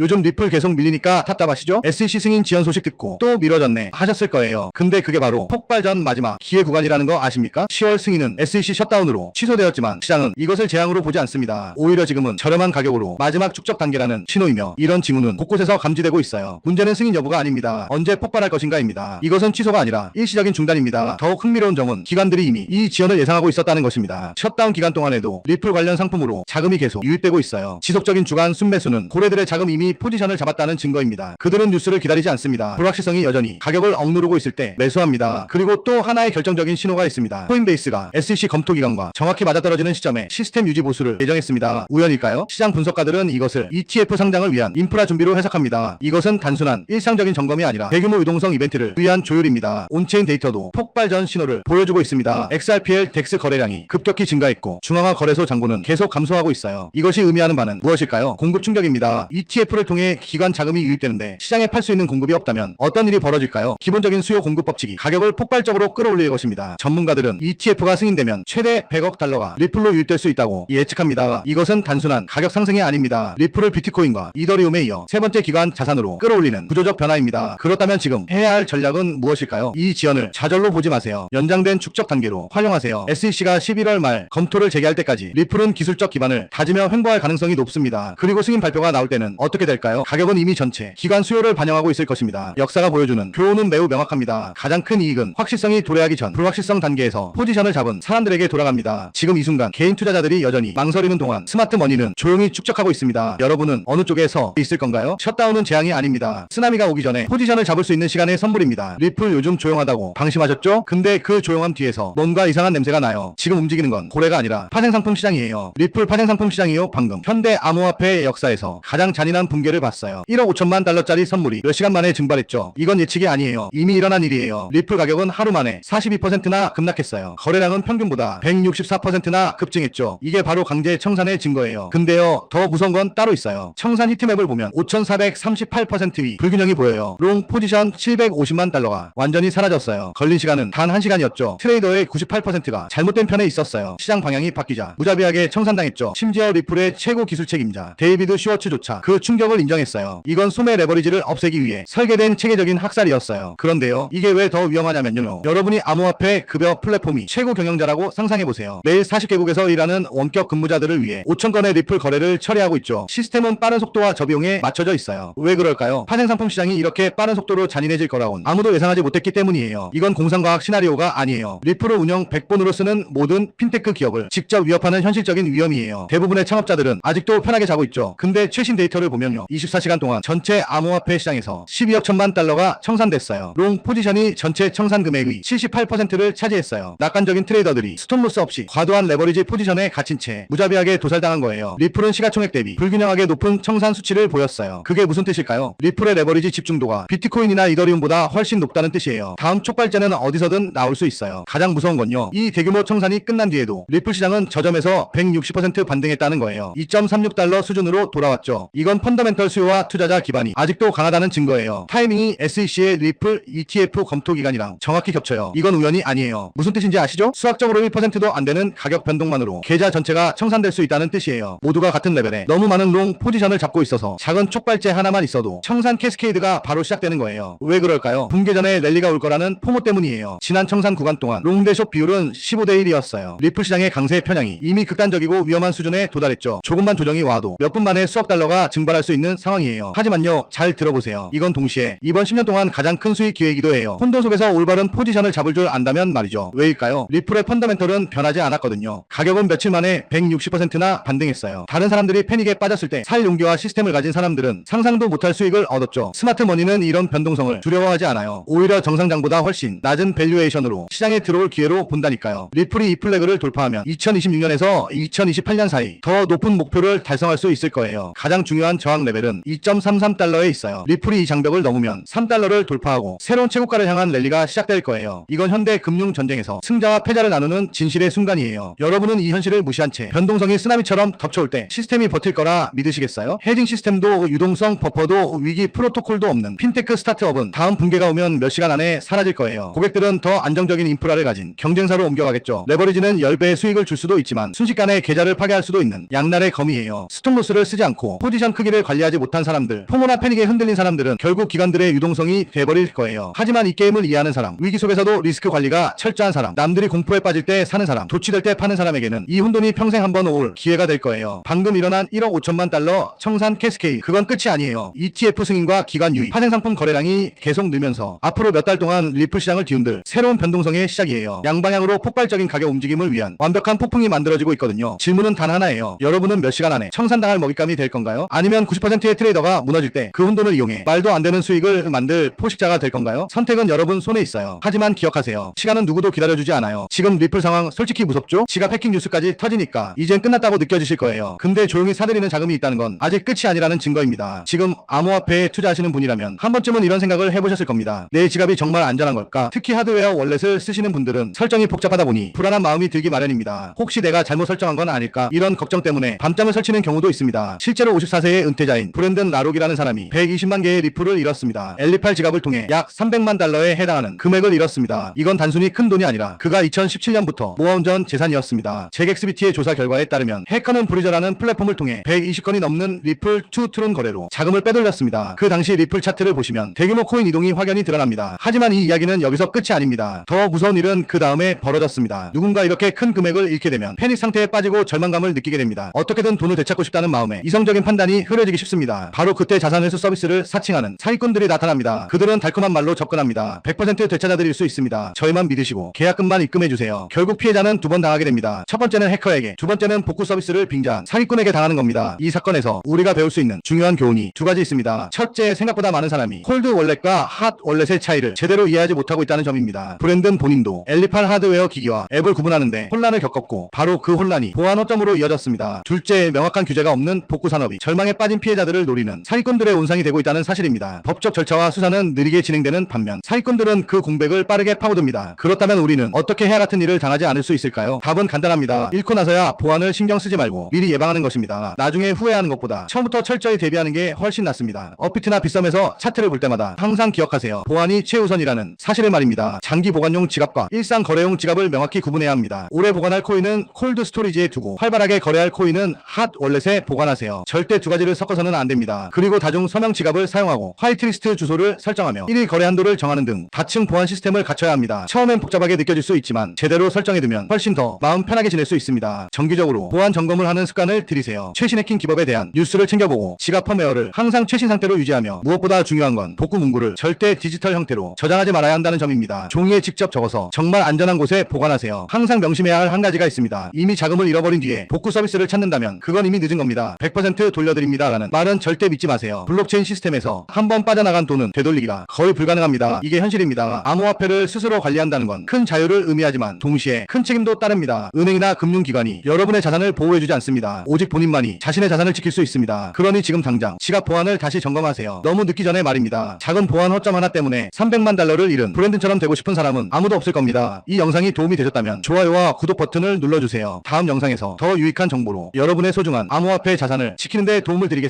요즘 리플 계속 밀리니까 답답하시죠? SEC 승인 지연 소식 듣고 또 미뤄졌네 하셨을 거예요. 근데 그게 바로 폭발 전 마지막 기회 구간이라는 거 아십니까? 10월 승인은 SEC 셧다운으로 취소되었지만 시장은 이것을 재앙으로 보지 않습니다. 오히려 지금은 저렴한 가격으로 마지막 축적 단계라는 신호이며 이런 징후는 곳곳에서 감지되고 있어요. 문제는 승인 여부가 아닙니다. 언제 폭발할 것인가입니다. 이것은 취소가 아니라 일시적인 중단입니다. 더욱 흥미로운 점은 기관들이 이미 이 지연을 예상하고 있었다는 것입니다. 셧다운 기간 동안에도 리플 관련 상품으로 자금이 계속 유입되고 있어요. 지속적인 주간 순매수는 고래들의 자금 이미 포지션을 잡았다는 증거입니다. 그들은 뉴스를 기다리지 않습니다. 불확실성이 여전히 가격을 억누르고 있을 때 매수합니다. 그리고 또 하나의 결정적인 신호가 있습니다. 코인베이스가 SEC 검토 기간과 정확히 맞아떨어지는 시점에 시스템 유지 보수를 예정했습니다. 우연일까요? 시장 분석가들은 이것을 ETF 상장을 위한 인프라 준비로 해석합니다. 이것은 단순한 일상적인 점검이 아니라 대규모 유동성 이벤트를 위한 조율입니다. 온체인 데이터도 폭발 전 신호를 보여주고 있습니다. XRPL 덱스 거래량이 급격히 증가했고 중앙화 거래소 잔고는 계속 감소하고 있어요. 이것이 의미하는 바는 무엇일까요? 공급 충격입니다. ETF 를 통해 기관 자금이 유입되는데 시장에 팔 수 있는 공급이 없다면 어떤 일이 벌어질까요? 기본적인 수요 공급 법칙이 가격을 폭발적으로 끌어올릴 것입니다. 전문가들은 ETF가 승인되면 최대 100억 달러가 리플로 유입될 수 있다고 예측합니다. 이것은 단순한 가격 상승이 아닙니다. 리플을 비트코인과 이더리움에 이어 세 번째 기관 자산으로 끌어올리는 구조적 변화입니다. 그렇다면 지금 해야 할 전략은 무엇일까요? 이 지연을 좌절로 보지 마세요. 연장된 축적 단계로 활용하세요. SEC가 11월 말 검토를 재개할 때까지 리플은 기술적 기반을 다지며 횡보할 가능성이 높습니다. 그리고 승인 발표가 나올 때는 어떻게 될까요? 가격은 이미 전체 기관 수요를 반영하고 있을 것입니다. 역사가 보여주는 교훈은 매우 명확합니다. 가장 큰 이익은 확실성이 도래하기 전 불확실성 단계에서 포지션을 잡은 사람들에게 돌아갑니다. 지금 이 순간 개인 투자자들이 여전히 망설이는 동안 스마트 머니는 조용히 축적하고 있습니다. 여러분은 어느 쪽에 서 있을 건가요? 셧다운은 재앙이 아닙니다. 쓰나미가 오기 전에 포지션을 잡을 수 있는 시간의 선물입니다. 리플 요즘 조용하다고 방심하셨죠? 근데 그 조용함 뒤에서 뭔가 이상한 냄새가 나요. 지금 움직이는 건 고래가 아니라 파생상품 시장이에요. 리플 파생상품 시장이요. 방금 현대 암호화폐 역사에서 가장 잔인한 붕괴를 봤어요. 1억 5천만 달러짜리 선물이 몇 시간 만에 증발했죠. 이건 예측이 아니에요. 이미 일어난 일이에요. 리플 가격은 하루 만에 42%나 급락했어요. 거래량은 평균보다 164%나 급증했죠. 이게 바로 강제 청산의 증거예요. 근데요, 더 무서운 건 따로 있어요. 청산 히트맵을 보면 5,438%위 불균형이 보여요. 롱 포지션 750만 달러가 완전히 사라졌어요. 걸린 시간은 단 1시간이었죠. 트레이더의 98%가 잘못된 편에 있었어요. 시장 방향이 바뀌자 무자비하게 청산당했죠. 심지어 리플의 최고 기술 책임자 데이비드 슈워츠조차 그 충격 을 인정했어요. 이건 소매 레버리지를 없애기 위해 설계된 체계적인 학살이었어요. 그런데요, 이게 왜 더 위험하냐면요. 여러분이 암호화폐 급여 플랫폼이 최고 경영자라고 상상해보세요. 매일 40개국에서 일하는 원격 근무자들을 위해 5천 건의 리플 거래를 처리하고 있죠. 시스템은 빠른 속도와 저비용에 맞춰져 있어요. 왜 그럴까요? 파생상품 시장이 이렇게 빠른 속도로 잔인해질 거라곤 아무도 예상하지 못했기 때문이에요. 이건 공상과학 시나리오가 아니에요. 리플을 운영 100번으로 쓰는 모든 핀테크 기업을 직접 위협하는 현실적인 위험이에요. 대부분의 창업자들은 아직도 편하게 자고 있죠. 근데 최신 데이터를 보면 요. 24시간 동안 전체 암호화폐 시장에서 12억 천만 달러가 청산됐어요. 롱 포지션이 전체 청산 금액의 78%를 차지했어요. 낙관적인 트레이더들이 스톱로스 없이 과도한 레버리지 포지션에 갇힌 채 무자비하게 도살당한 거예요. 리플은 시가총액 대비 불균형하게 높은 청산 수치를 보였어요. 그게 무슨 뜻일까요? 리플의 레버리지 집중도가 비트코인이나 이더리움보다 훨씬 높다는 뜻이에요. 다음 촉발제는 어디서든 나올 수 있어요. 가장 무서운 건요. 이 대규모 청산이 끝난 뒤에도 리플 시장은 저점에서 160% 반등했다는 거예요. 2.36달러 수준으로 돌아왔죠. 이건 펀더 멘털 수요와 투자자 기반이 아직도 강하다는 증거예요. 타이밍이 SEC의 리플 ETF 검토 기간이랑 정확히 겹쳐요. 이건 우연이 아니에요. 무슨 뜻인지 아시죠? 수학적으로 1%도 안 되는 가격 변동만으로 계좌 전체가 청산될 수 있다는 뜻이에요. 모두가 같은 레벨에 너무 많은 롱 포지션을 잡고 있어서 작은 촉발제 하나만 있어도 청산 캐스케이드가 바로 시작되는 거예요. 왜 그럴까요? 붕괴 전에 랠리가 올 거라는 포모 때문이에요. 지난 청산 구간 동안 롱대숏 비율은 15대 1이었어요. 리플 시장의 강세 편향이 이미 극단적이고 위험한 수준에 도달했죠. 조금만 조정이 와도 몇 분 만에 수억 달러가 증발할 수 있는 상황이에요. 하지만요, 잘 들어보세요. 이건 동시에 이번 10년 동안 가장 큰 수익 기회이기도 해요. 혼돈 속에서 올바른 포지션을 잡을 줄 안다면 말이죠. 왜일까요? 리플의 펀더멘털은 변하지 않았거든요. 가격은 며칠 만에 160%나 반등했어요. 다른 사람들이 패닉에 빠졌을 때 살 용기와 시스템을 가진 사람들은 상상도 못할 수익을 얻었죠. 스마트 머니는 이런 변동성을 두려워하지 않아요. 오히려 정상장보다 훨씬 낮은 밸류에이션으로 시장에 들어올 기회로 본다니까요. 리플이 이 플래그를 돌파하면 2026년에서 2028년 사이 더 높은 목표를 달성할 수 있을 거예요. 가장 중요한 저항 레벨은 2.33달러에 있어요. 리플이 이 장벽을 넘으면 3달러를 돌파하고 새로운 최고가를 향한 랠리가 시작될 거예요. 이건 현대 금융 전쟁에서 승자와 패자를 나누는 진실의 순간이에요. 여러분은 이 현실을 무시한 채 변동성이 쓰나미처럼 덮쳐올 때 시스템이 버틸 거라 믿으시겠어요? 헤딩 시스템도 유동성 버퍼도 위기 프로토콜도 없는 핀테크 스타트업은 다음 붕괴가 오면 몇 시간 안에 사라질 거예요. 고객들은 더 안정적인 인프라를 가진 경쟁사로 옮겨가겠죠. 레버리지는 10배의 수익을 줄 수도 있지만 순식간에 계좌를 파괴할 수도 있는 양날의 검이에요. 스톱로스를 쓰지 않고 포지션 크기를 관리하지 못한 사람들, 포모나 패닉에 흔들린 사람들은 결국 기관들의 유동성이 돼버릴 거예요. 하지만 이 게임을 이해하는 사람, 위기 속에서도 리스크 관리가 철저한 사람, 남들이 공포에 빠질 때 사는 사람, 도취될 때 파는 사람에게는 이 혼돈이 평생 한 번 올 기회가 될 거예요. 방금 일어난 1억 5천만 달러 청산 캐스케이 그건 끝이 아니에요. ETF 승인과 기관 유입, 파생상품 거래량이 계속 늘면서 앞으로 몇 달 동안 리플 시장을 뒤흔들 새로운 변동성의 시작이에요. 양방향으로 폭발적인 가격 움직임을 위한 완벽한 폭풍이 만들어지고 있거든요. 질문은 단 하나예요. 여러분은 몇 시간 안에 청산당할 먹잇감이 될 건가요? 아니면 90%의 트레이더가 무너질 때 그 혼돈을 이용해 말도 안 되는 수익을 만들 포식자가 될 건가요? 선택은 여러분 손에 있어요. 하지만 기억하세요. 시간은 누구도 기다려주지 않아요. 지금 리플 상황 솔직히 무섭죠? 지갑 해킹 뉴스까지 터지니까 이젠 끝났다고 느껴지실 거예요. 근데 조용히 사들이는 자금이 있다는 건 아직 끝이 아니라는 증거입니다. 지금 암호화폐에 투자하시는 분이라면 한 번쯤은 이런 생각을 해보셨을 겁니다. 내 지갑이 정말 안전한 걸까? 특히 하드웨어 월렛을 쓰시는 분들은 설정이 복잡하다 보니 불안한 마음이 들기 마련입니다. 혹시 내가 잘못 설정한 건 아닐까? 이런 걱정 때문에 밤잠을 설치는 경우도 있습니다. 실제로 54세의 은퇴 자인 브랜든 라록이라는 사람이 120만 개의 리플을 잃었습니다. 엘리팔 지갑을 통해 약 300만 달러에 해당하는 금액을 잃었습니다. 이건 단순히 큰 돈이 아니라 그가 2017년부터 모아온 전 재산이었습니다. 잭엑스비티의 조사 결과에 따르면 해커는 브리저라는 플랫폼을 통해 120건이 넘는 리플 투 트론 거래로 자금을 빼돌렸습니다. 그 당시 리플 차트를 보시면 대규모 코인 이동이 확연히 드러납니다. 하지만 이 이야기는 여기서 끝이 아닙니다. 더 무서운 일은 그 다음에 벌어졌습니다. 누군가 이렇게 큰 금액을 잃게 되면 패닉 상태에 빠지고 절망감을 느끼게 됩니다. 어떻게든 돈을 되찾고 싶다는 마음에 이성적인 판단이 흐려지 기 쉽습니다. 바로 그때 자산회수 서비스를 사칭하는 사기꾼들이 나타납니다. 그들은 달콤한 말로 접근합니다. 100% 되찾아드릴 수 있습니다. 저희만 믿으시고 계약금만 입금해주세요. 결국 피해자는 두 번 당하게 됩니다. 첫 번째는 해커에게, 두 번째는 복구 서비스를 빙자한 사기꾼에게 당하는 겁니다. 이 사건에서 우리가 배울 수 있는 중요한 교훈이 두 가지 있습니다. 첫째, 생각보다 많은 사람이 콜드 월렛과 핫 월렛의 차이를 제대로 이해하지 못하고 있다는 점입니다. 브랜든 본인도 엘리팔 하드웨어 기기와 앱을 구분하는데 혼란을 겪었고 바로 그 혼란이 보안 허점으로 이어졌습니다. 둘째, 명확한 규제가 없는 복구 산업이 절망에 빠진 피해자들을 노리는 사기꾼들의 온상이 되고 있다는 사실입니다. 법적 절차와 수사는 느리게 진행되는 반면 사기꾼들은 그 공백을 빠르게 파고듭니다. 그렇다면 우리는 어떻게 해야 같은 일을 당하지 않을 수 있을까요? 답은 간단합니다. 잃고 나서야 보안을 신경 쓰지 말고 미리 예방하는 것입니다. 나중에 후회하는 것보다 처음부터 철저히 대비하는 게 훨씬 낫습니다. 업비트나 빗썸에서 차트를 볼 때마다 항상 기억하세요. 보안이 최우선이라는 사실을 말입니다. 장기 보관용 지갑과 일상 거래용 지갑을 명확히 구분해야 합니다. 오래 보관할 코인은 콜드 스토리지에 두고 활발하게 거래할 코인은 핫 월렛에 보관하세요. 절대 두 가지를 섞어 서는 안 됩니다. 그리고 다중 서명 지갑을 사용하고 화이트리스트 주소를 설정하며 1일 거래 한도를 정하는 등 다층 보안 시스템을 갖춰야 합니다. 처음엔 복잡하게 느껴질 수 있지만 제대로 설정해두면 훨씬 더 마음 편하게 지낼 수 있습니다. 정기적으로 보안 점검을 하는 습관을 들이세요. 최신 해킹 기법에 대한 뉴스를 챙겨보고 지갑 펌웨어를 항상 최신 상태로 유지하며 무엇보다 중요한 건 복구 문구를 절대 디지털 형태로 저장하지 말아야 한다는 점입니다. 종이에 직접 적어서 정말 안전한 곳에 보관하세요. 항상 명심해야 할 한 가지가 있습니다. 이미 자금을 잃어버린 뒤에 복구 서비스를 찾는다면 그건 이미 늦은 겁니다. 100% 돌려드립니다 라는 말은 절대 믿지 마세요. 블록체인 시스템에서 한 번 빠져나간 돈은 되돌리기가 거의 불가능합니다. 이게 현실입니다. 암호화폐를 스스로 관리한다는 건 큰 자유를 의미하지만 동시에 큰 책임도 따릅니다. 은행이나 금융기관이 여러분의 자산을 보호해주지 않습니다. 오직 본인만이 자신의 자산을 지킬 수 있습니다. 그러니 지금 당장 지갑 보안을 다시 점검하세요. 너무 늦기 전에 말입니다. 작은 보안 허점 하나 때문에 300만 달러를 잃은 브랜드처럼 되고 싶은 사람은 아무도 없을 겁니다. 이 영상이 도움이 되셨다면 좋아요와 구독 버튼을 눌러주세요. 다음 영상에서 더 유익한 정보로 여러분의 소중한 암호화폐 자산을 지키는 데 도움을 드리겠습니다.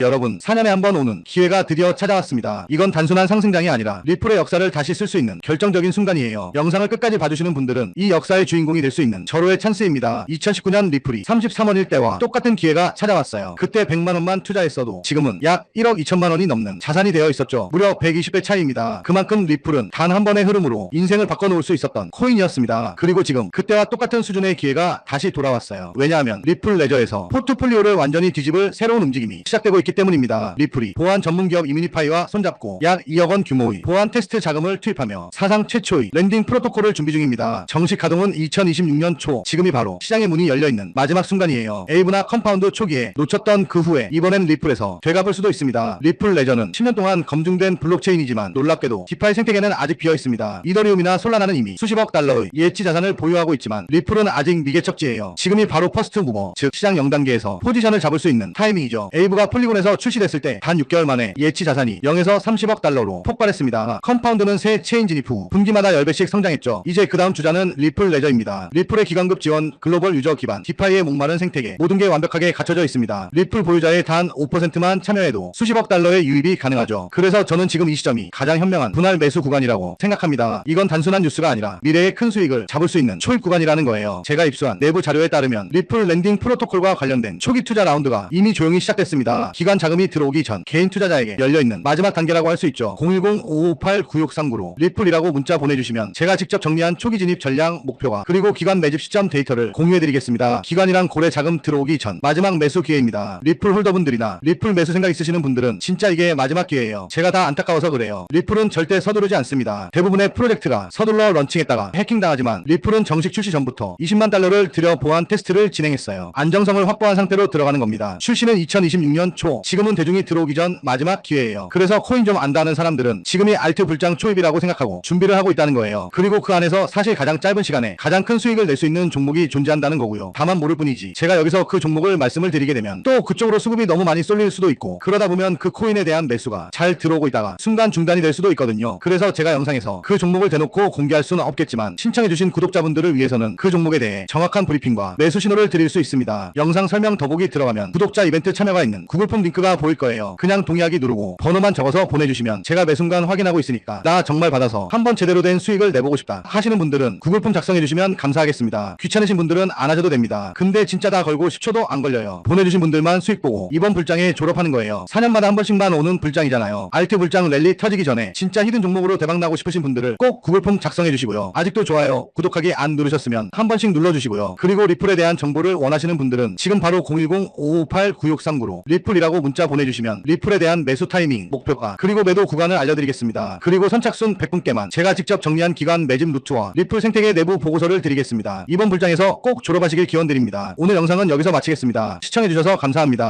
여러분 4년에 한 번 오는 기회가 드디어 찾아왔습니다. 이건 단순한 상승장이 아니라 리플의 역사를 다시 쓸 수 있는 결정적인 순간이에요. 영상을 끝까지 봐주시는 분들은 이 역사의 주인공이 될 수 있는 절호의 찬스입니다. 2019년 리플이 33원일 때와 똑같은 기회가 찾아왔어요. 그때 100만원만 투자했어도 지금은 약 1억 2천만원이 넘는 자산이 되어 있었죠. 무려 120배 차이입니다. 그만큼 리플은 단 한 번의 흐름으로 인생을 바꿔놓을 수 있었던 코인이었습니다. 그리고 지금 그때와 똑같은 수준의 기회가 다시 돌아왔어요. 왜냐하면 리플 레저에서 포트폴리오를 완전히 뒤집을 새로운 움직임 이 시작되고 있기 때문입니다. 리플이 보안 전문 기업 이미니파이와 손잡고 약 2억 원 규모의 보안 테스트 자금을 투입하며 사상 최초의 랜딩 프로토콜을 준비 중입니다. 정식 가동은 2026년 초 지금이 바로 시장의 문이 열려있는 마지막 순간이에요. 에이브나 컴파운드 초기에 놓쳤던 그 후에 이번엔 리플에서 되갚을 수도 있습니다. 리플 레저는 10년 동안 검증된 블록체인이지만 놀랍게도 디파이 생태계는 아직 비어 있습니다. 이더리움이나 솔라나는 이미 수십억 달러의 예치 자산을 보유하고 있지만 리플은 아직 미개척지예요. 지금이 바로 퍼스트 무버, 즉 시장 0단계에서 포지션을 잡을 수 있는 타이밍이죠. 에이브가 폴리곤에서 출시됐을 때 단 6개월 만에 예치 자산이 0에서 30억 달러로 폭발했습니다. 컴파운드는 새 체인 진입 후 분기마다 10배씩 성장했죠. 이제 그 다음 주자는 리플 레저입니다. 리플의 기관급 지원, 글로벌 유저 기반, 디파이의 목마른 생태계 모든 게 완벽하게 갖춰져 있습니다. 리플 보유자의 단 5%만 참여해도 수십억 달러의 유입이 가능하죠. 그래서 저는 지금 이 시점이 가장 현명한 분할 매수 구간이라고 생각합니다. 이건 단순한 뉴스가 아니라 미래의 큰 수익을 잡을 수 있는 초입 구간이라는 거예요. 제가 입수한 내부 자료에 따르면 리플 랜딩 프로토콜과 관련된 초기 투자 라운드가 이미 조용히 시작됐습니다. 하겠습니다. 기관 자금이 들어오기 전 개인 투자자에게 열려있는 마지막 단계라고 할 수 있죠. 010-558-9639로 리플이라고 문자 보내주시면 제가 직접 정리한 초기 진입 전략 목표와 그리고 기관 매집 시점 데이터를 공유해드리겠습니다. 기관이랑 고래 자금 들어오기 전 마지막 매수 기회입니다. 리플 홀더분들이나 리플 매수 생각 있으시는 분들은 진짜 이게 마지막 기회예요. 제가 다 안타까워서 그래요. 리플은 절대 서두르지 않습니다. 대부분의 프로젝트가 서둘러 런칭했다가 해킹당하지만 리플은 정식 출시 전부터 20만 달러를 들여 보안 테스트를 진행했어요. 안정성을 확보한 상태로 들어가는 겁니다. 출시는 2026년 초, 지금은 대중이 들어오기 전 마지막 기회예요. 그래서 코인 좀 안다는 사람들은 지금이 알트 불장 초입이라고 생각하고 준비를 하고 있다는 거예요. 그리고 그 안에서 사실 가장 짧은 시간에 가장 큰 수익을 낼 수 있는 종목이 존재한다는 거고요. 다만 모를 뿐이지. 제가 여기서 그 종목을 말씀을 드리게 되면 또 그쪽으로 수급이 너무 많이 쏠릴 수도 있고 그러다 보면 그 코인에 대한 매수가 잘 들어오고 있다가 순간 중단이 될 수도 있거든요. 그래서 제가 영상에서 그 종목을 대놓고 공개할 수는 없겠지만 신청해주신 구독자분들을 위해서는 그 종목에 대해 정확한 브리핑과 매수 신호를 드릴 수 있습니다. 영상 설명 더보기 들어가면 구독자 이벤트 참여가 있는 구글폼 링크가 보일 거예요. 그냥 동의하기 누르고 번호만 적어서 보내주시면 제가 매 순간 확인하고 있으니까 나 정말 받아서 한번 제대로 된 수익을 내보고 싶다 하시는 분들은 구글폼 작성해주시면 감사하겠습니다. 귀찮으신 분들은 안 하셔도 됩니다. 근데 진짜 다 걸고 10초도 안 걸려요. 보내주신 분들만 수익 보고 이번 불장에 졸업하는 거예요. 4년마다 한 번씩만 오는 불장이잖아요. 알트 불장 랠리 터지기 전에 진짜 히든 종목으로 대박 나고 싶으신 분들을 꼭 구글폼 작성해 주시고요. 아직도 좋아요, 구독하기 안 누르셨으면 한 번씩 눌러주시고요. 그리고 리플에 대한 정보를 원하시는 분들은 지금 바로 010-558-9639로 리플이라고 문자 보내주시면 리플에 대한 매수 타이밍, 목표가 그리고 매도 구간을 알려드리겠습니다. 그리고 선착순 100분께만 제가 직접 정리한 기간 매집 루트와 리플 생태계 내부 보고서를 드리겠습니다. 이번 불장에서 꼭 졸업하시길 기원드립니다. 오늘 영상은 여기서 마치겠습니다. 시청해주셔서 감사합니다.